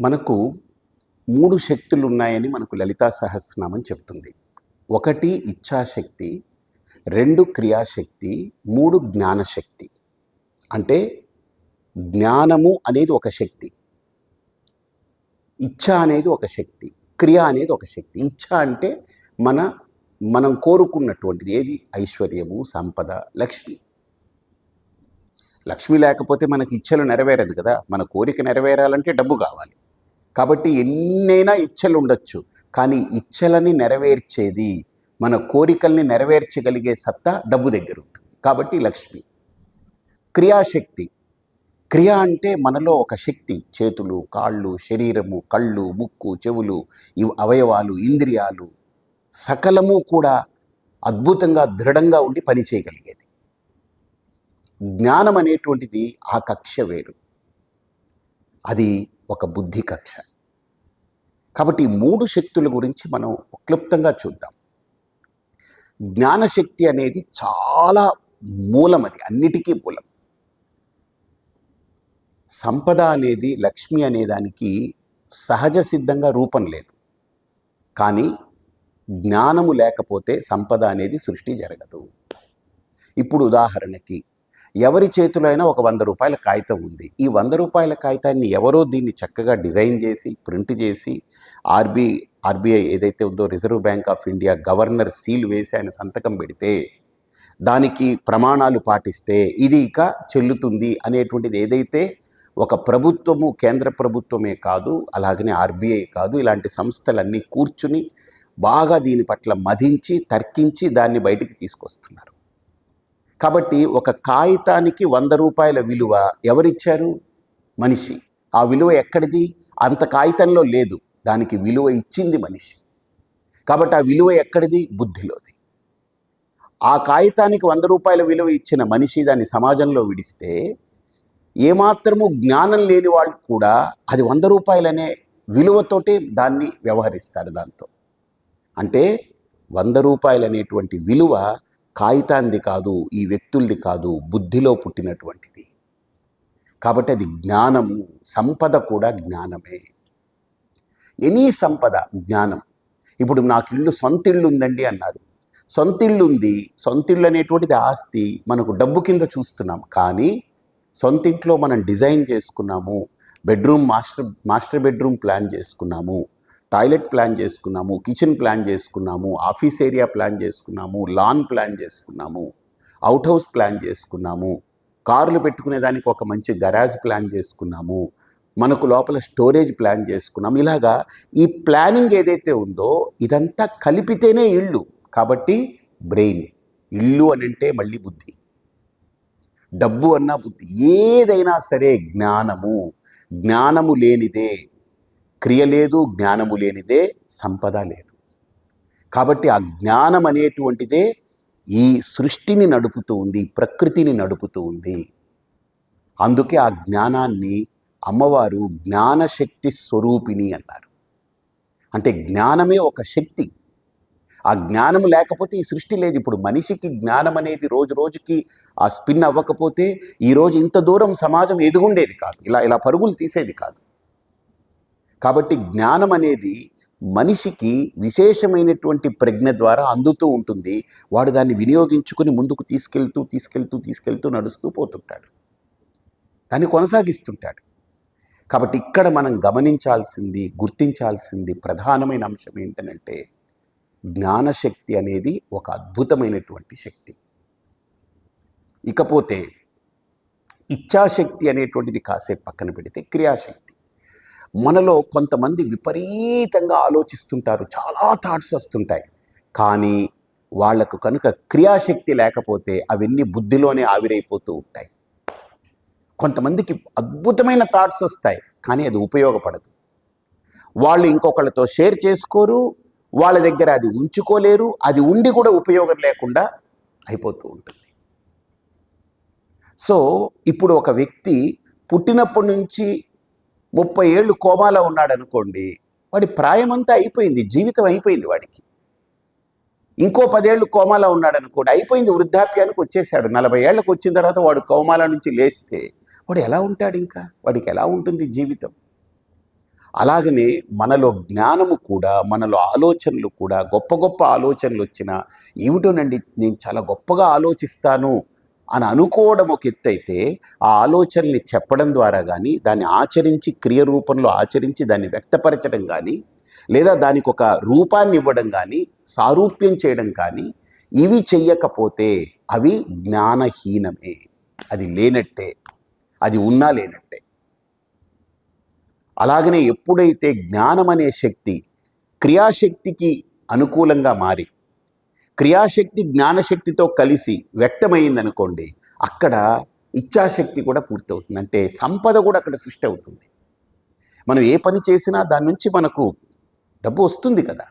మనకు మూడు శక్తులు ఉన్నాయని మనకు లలితా సహస్రనామం చెప్తుంది. ఒకటి ఇచ్ఛాశక్తి రెండు క్రియాశక్తి మూడు జ్ఞానశక్తి. అంటే జ్ఞానము అనేది ఒక శక్తి ఇచ్ఛ అనేది ఒక శక్తి క్రియ అనేది ఒక శక్తి. ఇచ్ఛ అంటే మన మనం కోరుకున్నటువంటిది ఏది? ఐశ్వర్యము సంపద లక్ష్మి. లక్ష్మి లేకపోతే మనకి ఇచ్చలు నెరవేరదు కదా. మన కోరిక నెరవేరాలంటే డబ్బు కావాలి. కాబట్టి ఎన్నైనా ఇచ్చలు ఉండొచ్చు కానీ ఇచ్చలని నెరవేర్చేది మన కోరికల్ని నెరవేర్చగలిగే సత్తా డబ్బు దగ్గర ఉంటుంది. కాబట్టి లక్ష్మి. క్రియాశక్తి. క్రియ అంటే మనలో ఒక శక్తి. చేతులు కాళ్ళు శరీరము కళ్ళు ముక్కు చెవులు ఇవి అవయవాలు ఇంద్రియాలు. సకలము కూడా అద్భుతంగా దృఢంగా ఉండి పని చేయగలిగేది. జ్ఞానం అనేటువంటిది ఆ కక్ష వేరు. అది ఒక బుద్ధి కక్ష. కాబట్టి ఈ మూడు శక్తుల గురించి మనం క్లుప్తంగా చూద్దాం. జ్ఞానశక్తి అనేది చాలా మూలం అది అన్నిటికీ మూలం. సంపద అనేది లక్ష్మి అనే దానికి సహజ సిద్ధంగా రూపం లేదు. కానీ జ్ఞానము లేకపోతే సంపద అనేది సృష్టి జరగదు. ఇప్పుడు ఉదాహరణకి ఎవరి చేతిలో అయినా ఒక వంద రూపాయల కాగితం ఉంది. ఈ వంద రూపాయల కాగితాన్ని ఎవరో దీన్ని చక్కగా డిజైన్ చేసి ప్రింట్ చేసి ఆర్బీ ఆర్బీఐ ఏదైతే ఉందో Reserve Bank of India governor seal వేసి ఆయన సంతకం పెడితే దానికి ప్రమాణాలు పాటిస్తే ఇది ఇక చెల్లుతుంది అనేటువంటిది ఏదైతే ఒక ప్రభుత్వము కేంద్ర ప్రభుత్వమే కాదు అలాగనే ఆర్బీఐ కాదు ఇలాంటి సంస్థలన్నీ కూర్చుని బాగా దీని పట్ల మదించి తర్కించి దాన్ని బయటికి తీసుకొస్తున్నారు. కాబట్టి ఒక కాగితానికి వంద రూపాయల విలువ ఎవరిచ్చారు? మనిషి. ఆ విలువ ఎక్కడిది? అంత కాగితంలో లేదు. దానికి విలువ ఇచ్చింది మనిషి. కాబట్టి ఆ విలువ ఎక్కడిది? బుద్ధిలోది. ఆ కాగితానికి వంద రూపాయల విలువ ఇచ్చిన మనిషి దాన్ని సమాజంలో విడిస్తే ఏమాత్రము జ్ఞానం లేని వాళ్ళు కూడా అది వంద రూపాయలనే విలువతోటి దాన్ని వ్యవహరిస్తారు దాంతో. అంటే వంద రూపాయలు అనేటువంటి విలువ కాగితాంది కాదు ఈ వ్యక్తుల్ది కాదు బుద్ధిలో పుట్టినటువంటిది. కాబట్టి అది జ్ఞానము సంపద కూడా జ్ఞానమే. ఎనీ సంపద జ్ఞానం. ఇప్పుడు నాకు ఇల్లు సొంత ఇల్లు ఉందండి అన్నారు. సొంత ఇల్లు ఉంది సొంత ఇల్లు అనేటువంటిది ఆస్తి మనకు డబ్బు కింద చూస్తున్నాం. కానీ సొంత ఇంట్లో మనం డిజైన్ చేసుకున్నాము bedroom master master bedroom plan చేసుకున్నాము. టాయిలెట్ ప్లాన్ చేసుకున్నాము కిచెన్ ప్లాన్ చేసుకున్నాము ఆఫీస్ ఏరియా ప్లాన్ చేసుకున్నాము లాన్ ప్లాన్ చేసుకున్నాము అవుట్ హౌస్ ప్లాన్ చేసుకున్నాము కార్లు పెట్టుకునే దానికి ఒక మంచి గరాజ్ ప్లాన్ చేసుకున్నాము మనకు లోపల స్టోరేజ్ ప్లాన్ చేసుకున్నాం ఇలాగా ఈ ప్లానింగ్ ఏదైతే ఉందో ఇదంతా కలిపితేనే ఇల్లు. కాబట్టి బ్రెయిన్ ఇల్లు అని అంటే మళ్ళీ బుద్ధి. డబ్బు అన్న బుద్ధి. ఏదైనా సరే జ్ఞానము. జ్ఞానము లేనిదే క్రియ లేదు జ్ఞానము లేనిదే సంపద లేదు. కాబట్టి ఆ జ్ఞానం అనేటువంటిదే ఈ సృష్టిని నడుపుతూ ఉంది ప్రకృతిని నడుపుతూ ఉంది. అందుకే ఆ జ్ఞానాన్ని అమ్మవారు జ్ఞానశక్తి స్వరూపిణి అన్నారు. అంటే జ్ఞానమే ఒక శక్తి. ఆ జ్ఞానం లేకపోతే ఈ సృష్టి లేదు. ఇప్పుడు మనిషికి జ్ఞానం అనేది రోజు రోజుకి ఆ స్పిన్ అవ్వకపోతే ఈరోజు ఇంత దూరం సమాజం ఎదుగుండేది కాదు. ఇలా ఇలా పరుగులు తీసేది కాదు. కాబట్టి జ్ఞానం అనేది మనిషికి విశేషమైనటువంటి ప్రజ్ఞ ద్వారా అందుతూ ఉంటుంది. వాడు దాన్ని వినియోగించుకుని ముందుకు తీసుకెళ్తూ తీసుకెళ్తూ తీసుకెళ్తూ నడుస్తూ పోతుంటాడు. దాన్ని కొనసాగిస్తుంటాడు. కాబట్టి ఇక్కడ మనం గమనించాల్సింది గుర్తించాల్సింది ప్రధానమైన అంశం ఏంటనంటే జ్ఞానశక్తి అనేది ఒక అద్భుతమైనటువంటి శక్తి. ఇకపోతే ఇచ్ఛాశక్తి అనేటువంటిది కాసేపు పక్కన పెడితే క్రియాశక్తి. మనలో కొంతమంది విపరీతంగా ఆలోచిస్తుంటారు చాలా థాట్స్ వస్తుంటాయి. కానీ వాళ్ళకు కనుక క్రియాశక్తి లేకపోతే అవన్నీ బుద్ధిలోనే ఆవిరైపోతూ ఉంటాయి. కొంతమందికి అద్భుతమైన థాట్స్ వస్తాయి కానీ అది ఉపయోగపడదు. వాళ్ళు ఇంకొకళ్ళతో షేర్ చేసుకోరు వాళ్ళ దగ్గర అది ఉంచుకోలేరు అది ఉండి కూడా ఉపయోగం లేకుండా అయిపోతూ ఉంటుంది. సో ఇప్పుడు ఒక వ్యక్తి పుట్టినప్పటి నుంచి ముప్పై ఏళ్ళు కోమాలో ఉన్నాడు అనుకోండి వాడి ప్రాయమంతా అయిపోయింది జీవితం అయిపోయింది వాడికి. ఇంకో పదేళ్ళు కోమాలో ఉన్నాడు అనుకోండి అయిపోయింది వృద్ధాప్యానికి వచ్చేసాడు. నలభై ఏళ్ళకు వచ్చిన తర్వాత వాడు కోమాల నుంచి లేస్తే వాడు ఎలా ఉంటాడు ఇంకా? వాడికి ఎలా ఉంటుంది జీవితం? అలాగనే మనలో జ్ఞానము కూడా మనలో ఆలోచనలు కూడా గొప్ప గొప్ప ఆలోచనలు వచ్చినా ఏమిటోనండి నేను చాలా గొప్పగా ఆలోచిస్తాను అని అనుకోవడం ఒక ఎత్తు అయితే ఆ ఆలోచనల్ని చెప్పడం ద్వారా కానీ దాన్ని ఆచరించి క్రియ రూపంలో ఆచరించి దాన్ని వ్యక్తపరచడం కానీ లేదా దానికి ఒక రూపాన్ని ఇవ్వడం కానీ సారూప్యం చేయడం కానీ ఇవి చెయ్యకపోతే అవి జ్ఞానహీనమే. అది లేనట్టే. అది ఉన్నా లేనట్టే. అలాగనే ఎప్పుడైతే జ్ఞానం అనే శక్తి క్రియాశక్తికి అనుకూలంగా మారి క్రియాశక్తి జ్ఞానశక్తితో కలిసి వ్యక్తమైందనుకోండి అక్కడ ఇచ్ఛాశక్తి కూడా పూర్తవుతుంది. అంటే సంపద కూడా అక్కడ సృష్టి అవుతుంది. మనం ఏ పని చేసినా దాని నుంచి మనకు డబ్బు వస్తుంది కదా.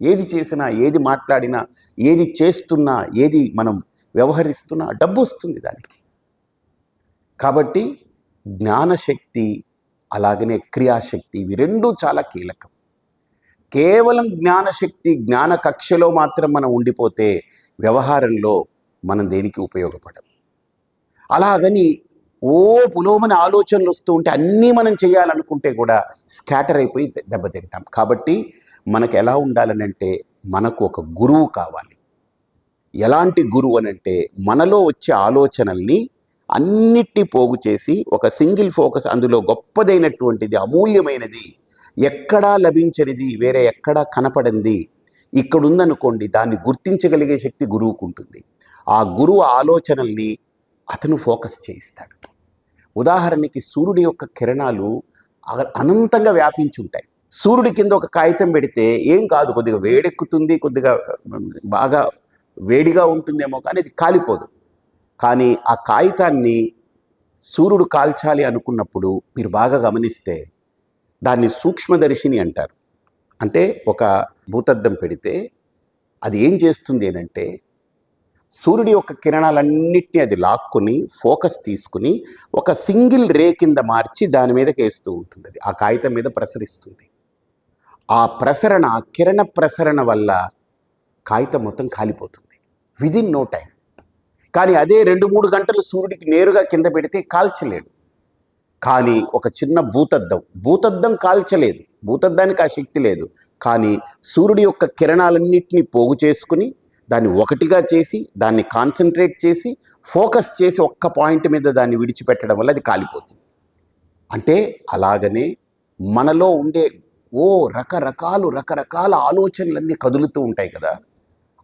ఏది చేసినా ఏది మాట్లాడినా ఏది చేస్తున్నా ఏది మనం వ్యవహరిస్తున్నా డబ్బు వస్తుంది దానికి. కాబట్టి జ్ఞానశక్తి అలాగనే క్రియాశక్తి ఇవి రెండూ చాలా కీలకం. కేవలం జ్ఞానశక్తి జ్ఞాన కక్షలో మాత్రం మనం ఉండిపోతే వ్యవహారంలో మనం దేనికి ఉపయోగపడం అలాగని ఓ పులోమని ఆలోచనలు వస్తూ ఉంటే అన్నీ మనం చేయాలనుకుంటే కూడా స్కాటర్ అయిపోయి దె- దెబ్బతింటాం కాబట్టి మనకు ఎలా ఉండాలనంటే మనకు ఒక గురువు కావాలి. ఎలాంటి గురువు అనంటే మనలో వచ్చే ఆలోచనల్ని అన్నిటి పోగు చేసి ఒక సింగిల్ ఫోకస్ అందులో గొప్పదైనటువంటిది అమూల్యమైనది ఎక్కడా లభించనిది వేరే ఎక్కడా కనపడింది. ఇక్కడ ఉందనుకోండి దాన్ని గుర్తించగలిగే శక్తి గురువుకు ఉంటుంది. ఆ గురువు ఆలోచనల్ని అతను ఫోకస్ చేయిస్తాడు. ఉదాహరణకి సూర్యుడి యొక్క కిరణాలు అగ- అనంతంగా వ్యాపించి ఉంటాయి సూర్యుడి కింద ఒక కాగితం పెడితే ఏం కాదు కొద్దిగా వేడెక్కుతుంది కొద్దిగా బాగా వేడిగా ఉంటుందేమో కానీ అది కాలిపోదు. కానీ ఆ కాగితాన్ని సూర్యుడు కాల్చాలి అనుకున్నప్పుడు మీరు బాగా గమనిస్తే దాన్ని సూక్ష్మదర్శిని అంటారు. అంటే ఒక భూతద్దం పెడితే అది ఏం చేస్తుంది అంటే సూర్యుడి యొక్క కిరణాలన్నిటినీ అది లాక్కొని ఫోకస్ తీసుకుని ఒక సింగిల్ రే కింద మార్చి దాని మీదకి వేస్తూ ఉంటుంది. అది ఆ కాగితం మీద ప్రసరిస్తుంది. ఆ ప్రసరణ కిరణ ప్రసరణ వల్ల కాగితం మొత్తం కాలిపోతుంది. విదిన్ నో టైం కానీ అదే రెండు మూడు గంటలు సూర్యుడికి నేరుగా కింద పెడితే కాల్చలేడు. కానీ ఒక చిన్న భూతద్దం. భూతద్దం కాల్చలేదు. భూతద్దానికి ఆ శక్తి లేదు. కానీ సూర్యుడి యొక్క కిరణాలన్నింటినీ పోగు చేసుకుని దాన్ని ఒకటిగా చేసి దాన్ని కాన్సన్ట్రేట్ చేసి ఫోకస్ చేసి ఒక్క పాయింట్ మీద దాన్ని విడిచిపెట్టడం వల్ల అది కాలిపోతుంది. అంటే అలాగనే మనలో ఉండే ఓ రకరకాలు రకరకాల ఆలోచనలన్నీ కదులుతూ ఉంటాయి కదా.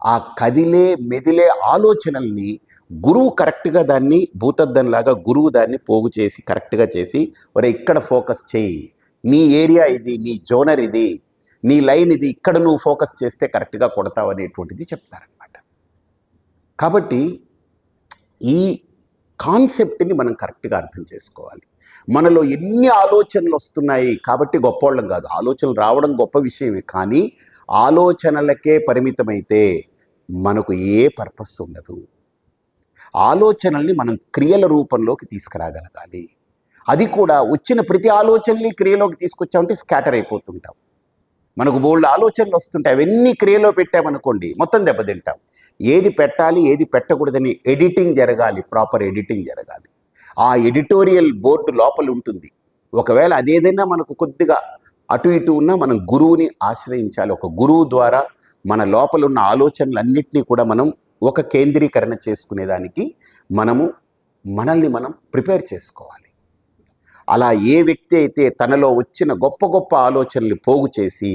ఆ కదిలే మెదిలే ఆలోచనల్ని గురువు కరెక్ట్గా దాన్ని భూతద్దంలాగా గురువు దాన్ని పోగు చేసి కరెక్ట్గా చేసి ఒరే ఇక్కడ ఫోకస్ చేయి. నీ ఏరియా ఇది నీ జోనర్ ఇది నీ లైన్ ఇది ఇక్కడ నువ్వు ఫోకస్ చేస్తే కరెక్ట్గా కొడతావు అనేటువంటిది చెప్తారనమాట కాబట్టి ఈ కాన్సెప్ట్ని మనం కరెక్ట్గా అర్థం చేసుకోవాలి. మనలో ఎన్ని ఆలోచనలు వస్తున్నాయి కాబట్టి గొప్పవాళ్ళం కాదు. ఆలోచనలు రావడం గొప్ప విషయమే కానీ ఆలోచనలకే పరిమితమైతే మనకు ఏ పర్పస్ ఉండదు. ఆలోచనల్ని మనం క్రియల రూపంలోకి తీసుకురాగలగాలి. అది కూడా వచ్చిన ప్రతి ఆలోచనని క్రియలోకి తీసుకొచ్చామంటే స్కాటర్ అయిపోతుంటాం. మనకు బోల్డ్ ఆలోచనలు వస్తుంటాయి. అవన్నీ క్రియలో పెట్టామనుకోండి మొత్తం దెబ్బతింటాం. ఏది పెట్టాలి ఏది పెట్టకూడదని ఎడిటింగ్ జరగాలి ప్రాపర్ ఎడిటింగ్ జరగాలి. ఆ ఎడిటోరియల్ బోర్డు లోపల ఉంటుంది. ఒకవేళ అదేదైనా మనకు కొద్దిగా అటు ఇటు ఉన్నా మనం గురువుని ఆశ్రయించాలి. ఒక గురువు ద్వారా మన లోపల ఉన్న ఆలోచనలన్నింటినీ కూడా మనం ఒక కేంద్రీకరణ చేసుకునేదానికి మనము మనల్ని మనం ప్రిపేర్ చేసుకోవాలి. అలా ఏ వ్యక్తి అయితే తనలో వచ్చిన గొప్ప గొప్ప ఆలోచనలు పోగు చేసి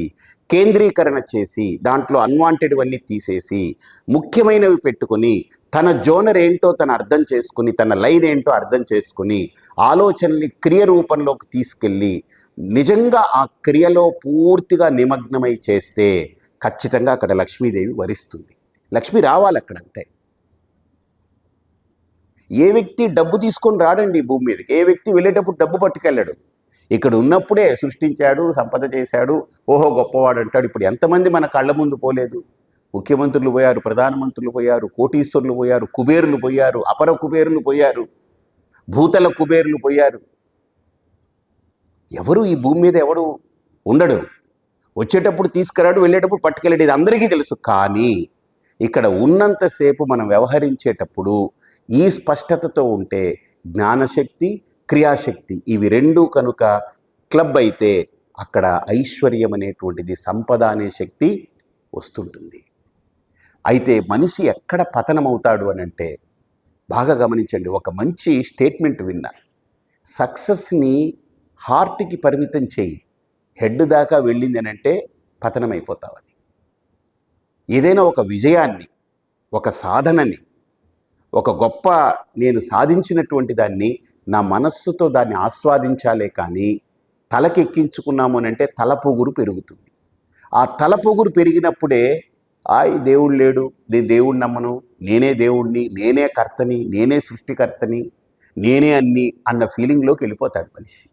కేంద్రీకరణ చేసి దాంట్లో అన్వాంటెడ్వన్నీ తీసేసి ముఖ్యమైనవి పెట్టుకొని తన జోనర్ ఏంటో తను అర్థం చేసుకుని తన లైన్ ఏంటో అర్థం చేసుకుని ఆలోచనల్ని క్రియ రూపంలోకి తీసుకెళ్ళి నిజంగా ఆ క్రియలో పూర్తిగా నిమగ్నమై చేస్తే ఖచ్చితంగా అక్కడ లక్ష్మీదేవి వరిస్తుంది. లక్ష్మి రావాలి అక్కడ అంతే. ఏ వ్యక్తి డబ్బు తీసుకొని రాడండి భూమి మీదకి? ఏ వ్యక్తి వెళ్ళేటప్పుడు డబ్బు పట్టుకెళ్ళాడు? ఇక్కడ ఉన్నప్పుడే సృష్టించాడు సంపద చేశాడు ఓహో గొప్పవాడు అంటాడు. ఇప్పుడు ఎంతమంది మన కళ్ళ ముందు పోలేదు? ముఖ్యమంత్రులు పోయారు ప్రధానమంత్రులు పోయారు కోటీశ్వరులు పోయారు కుబేరులు పోయారు అపర కుబేరులు పోయారు భూతల కుబేరులు పోయారు. ఎవరు ఈ భూమి మీద ఎవడు ఉండడు? వచ్చేటప్పుడు తీసుకురాడు వెళ్ళేటప్పుడు పట్టుకెళ్ళాడు ఇది అందరికీ తెలుసు. కానీ ఇక్కడ ఉన్నంతసేపు మనం వ్యవహరించేటప్పుడు ఈ స్పష్టతతో ఉంటే జ్ఞానశక్తి క్రియాశక్తి ఇవి రెండు కనుక క్లబ్ అయితే అక్కడ ఐశ్వర్యం అనేటువంటిది సంపద అనే శక్తి వస్తుంటుంది. అయితే మనిషి ఎక్కడ పతనమవుతాడు అని అంటే బాగా గమనించండి ఒక మంచి స్టేట్మెంట్ విన్నా. సక్సెస్ని హార్ట్కి పరిమితం చేయి. హెడ్ దాకా వెళ్ళింది అని అంటే పతనమైపోతావు అది ఏదైనా ఒక విజయాన్ని ఒక సాధనని ఒక గొప్ప నేను సాధించినటువంటి దాన్ని నా మనస్సుతో దాన్ని ఆస్వాదించాలే కానీ తలకెక్కించుకున్నాము అని అంటే తలపొగురు పెరుగుతుంది. ఆ తలపొగురు పెరిగినప్పుడే ఆయ్ దేవుడు లేడు నేను దేవుడు నమ్మను నేనే దేవుణ్ణి నేనే కర్తని నేనే సృష్టికర్తని నేనే అన్ని అన్న ఫీలింగ్లోకి వెళ్ళిపోతాడు మనిషి.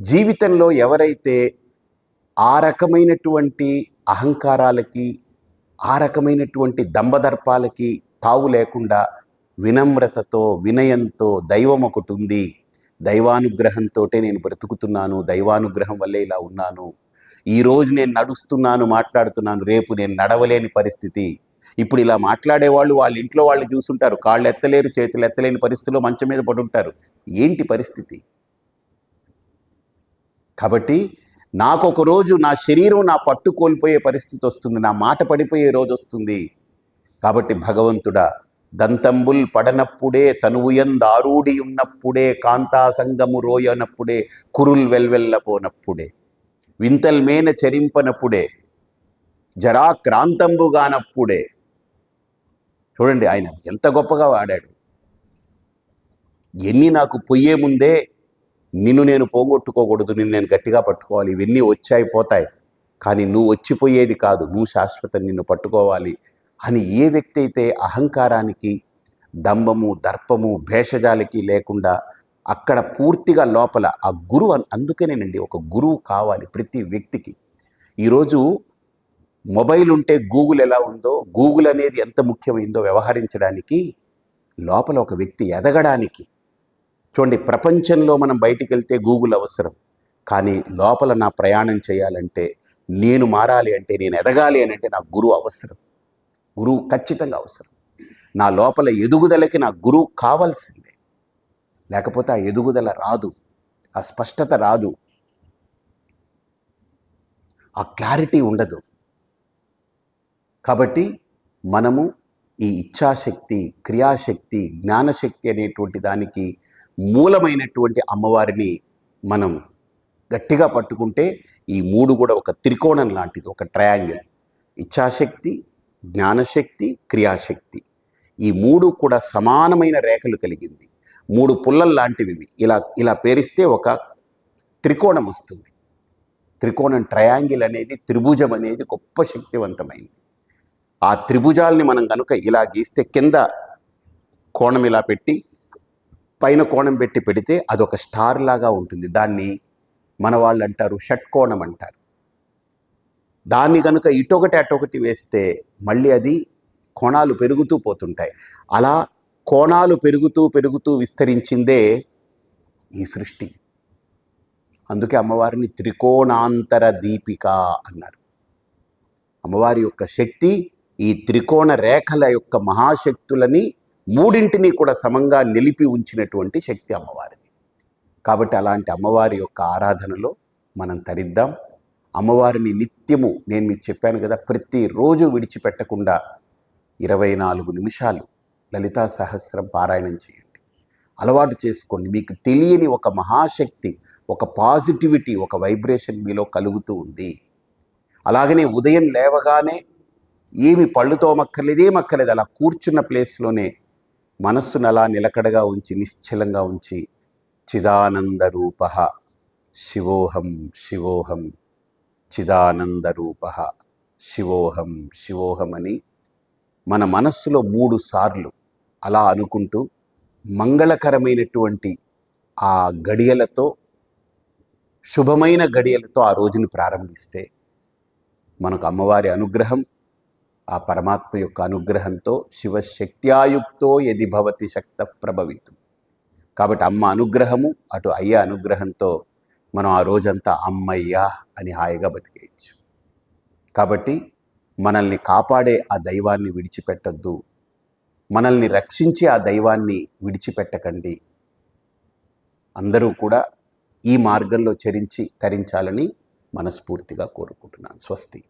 జీవితంలో ఎవరైతే ఆ రకమైనటువంటి అహంకారాలకి ఆ రకమైనటువంటి దంబదర్పాలకి తావు లేకుండా వినమ్రతతో వినయంతో దైవం ఒకటి ఉంది. దైవానుగ్రహంతో నేను బ్రతుకుతున్నాను దైవానుగ్రహం వల్లే ఇలా ఉన్నాను. ఈరోజు నేను నడుస్తున్నాను మాట్లాడుతున్నాను రేపు నేను నడవలేని పరిస్థితి. ఇప్పుడు ఇలా మాట్లాడేవాళ్ళు వాళ్ళ ఇంట్లో వాళ్ళు చూసుంటారు కాళ్ళు ఎత్తలేరు చేతులు ఎత్తలేని పరిస్థితిలో మంచం మీద పడుంటారు. ఏంటి పరిస్థితి? కాబట్టి నాకు రోజు నా శరీరం నా పట్టు కోల్పోయే పరిస్థితి వస్తుంది నా మాట పడిపోయే రోజు వస్తుంది. కాబట్టి భగవంతుడా దంతంబుల్ పడనప్పుడే తనువుయందారూడి ఉన్నప్పుడే కాంతా సంగము రోయనప్పుడే కురుల్ వెల్వెల్లపోనప్పుడే వింతల్మేన చరింపనప్పుడే జరాక్రాంతంబుగానప్పుడే చూడండి ఆయన ఎంత గొప్పగా వాడాడు. ఎన్ని నాకు పొయ్యే ముందే నిన్ను నేను పోగొట్టుకోకూడదు నిన్ను నేను గట్టిగా పట్టుకోవాలి ఇవన్నీ వచ్చాయి పోతాయి. కానీ నువ్వు వచ్చిపోయేది కాదు నువ్వు శాశ్వతం నిన్ను పట్టుకోవాలి అని ఏ వ్యక్తి అయితే అహంకారానికి దంభము దర్పము భేషజాలకి లేకుండా అక్కడ పూర్తిగా లోపల ఆ గురువు అన్- అందుకనేనండి ఒక గురువు కావాలి ప్రతి వ్యక్తికి. ఈరోజు మొబైల్ ఉంటే గూగుల్ ఎలా ఉందో గూగుల్ అనేది ఎంత ముఖ్యమైందో వ్యవహరించడానికి లోపల ఒక వ్యక్తి ఎదగడానికి చూడండి ప్రపంచంలో మనం బయటికి వెళ్తే గూగుల్ అవసరం. కానీ లోపల నా ప్రయాణం చేయాలంటే నేను మారాలి అంటే నేను ఎదగాలి అని అంటే నాకు గురువు అవసరం. గురువు ఖచ్చితంగా అవసరం. నా లోపల ఎదుగుదలకి నా గురువు కావాల్సిందే. లేకపోతే ఆ ఎదుగుదల రాదు. ఆ స్పష్టత రాదు. ఆ క్లారిటీ ఉండదు. కాబట్టి మనము ఈ ఇచ్ఛాశక్తి క్రియాశక్తి జ్ఞానశక్తి అనేటువంటి దానికి మూలమైనటువంటి అమ్మవారిని మనం గట్టిగా పట్టుకుంటే ఈ మూడు కూడా ఒక త్రికోణం లాంటిది ఒక ట్రయాంగిల్ ఇచ్ఛాశక్తి జ్ఞానశక్తి క్రియాశక్తి. ఈ మూడు కూడా సమానమైన రేఖలు కలిగింది. మూడు పుల్లలు లాంటివి ఇలా ఇలా పేరిస్తే ఒక త్రికోణం వస్తుంది. త్రికోణం ట్రయాంగిల్ అనేది త్రిభుజం అనేది గొప్ప శక్తివంతమైంది. ఆ త్రిభుజాల్ని మనం కనుక ఇలా గీస్తే కింద కోణం ఇలా పెట్టి పైన కోణం పెట్టి పెడితే అదొక స్టార్ లాగా ఉంటుంది. దాన్ని మన వాళ్ళు అంటారు షట్కోణం అంటారు. దాన్ని కనుక ఇటొకటి అటొకటి వేస్తే మళ్ళీ అది కోణాలు పెరుగుతూ పోతుంటాయి. అలా కోణాలు పెరుగుతూ పెరుగుతూ విస్తరించిందే ఈ సృష్టి. అందుకే అమ్మవారిని త్రికోణాంతర దీపిక అన్నారు. అమ్మవారి యొక్క శక్తి ఈ త్రికోణ రేఖల యొక్క మహాశక్తులని మూడింటిని కూడా సమంగా నిలిపి ఉంచినటువంటి శక్తి అమ్మవారిది. కాబట్టి అలాంటి అమ్మవారి యొక్క ఆరాధనలో మనం తరిద్దాం. అమ్మవారిని నిత్యము నేను మీకు చెప్పాను కదా ప్రతిరోజు విడిచిపెట్టకుండా ఇరవై నాలుగు నిమిషాలు లలితా సహస్రం పారాయణం చేయండి. అలవాటు చేసుకోండి. మీకు తెలియని ఒక మహాశక్తి ఒక పాజిటివిటీ ఒక వైబ్రేషన్ మీలో కలుగుతూ ఉంది. అలాగనే ఉదయం లేవగానే ఏమి పళ్ళు తోమక్కర్లేదు ఏం అలా కూర్చున్న ప్లేస్లోనే మనస్సును అలా నిలకడగా ఉంచి నిశ్చలంగా ఉంచి చిదానంద రూప శివోహం శివోహం చిదానంద రూప శివోహం శివోహం అని మన మనస్సులో మూడు సార్లు అలా అనుకుంటూ మంగళకరమైనటువంటి ఆ గడియలతో శుభమైన గడియలతో ఆ రోజుని ప్రారంభిస్తే మనకు అమ్మవారి అనుగ్రహం ఆ పరమాత్మ యొక్క అనుగ్రహంతో శివశక్త్యాయుక్తో యది భవతి శక్త ప్రభవితు. కాబట్టి అమ్మ అనుగ్రహము అటు అయ్య అనుగ్రహంతో మనం ఆ రోజంతా అమ్మయ్యా అని హాయిగా బతికేయచ్చు. కాబట్టి మనల్ని కాపాడే ఆ దైవాన్ని విడిచిపెట్టద్దు. మనల్ని రక్షించే ఆ దైవాన్ని విడిచిపెట్టకండి. అందరూ కూడా ఈ మార్గంలో చరించి తరించాలని మనస్ఫూర్తిగా కోరుకుంటున్నాను. స్వస్తి.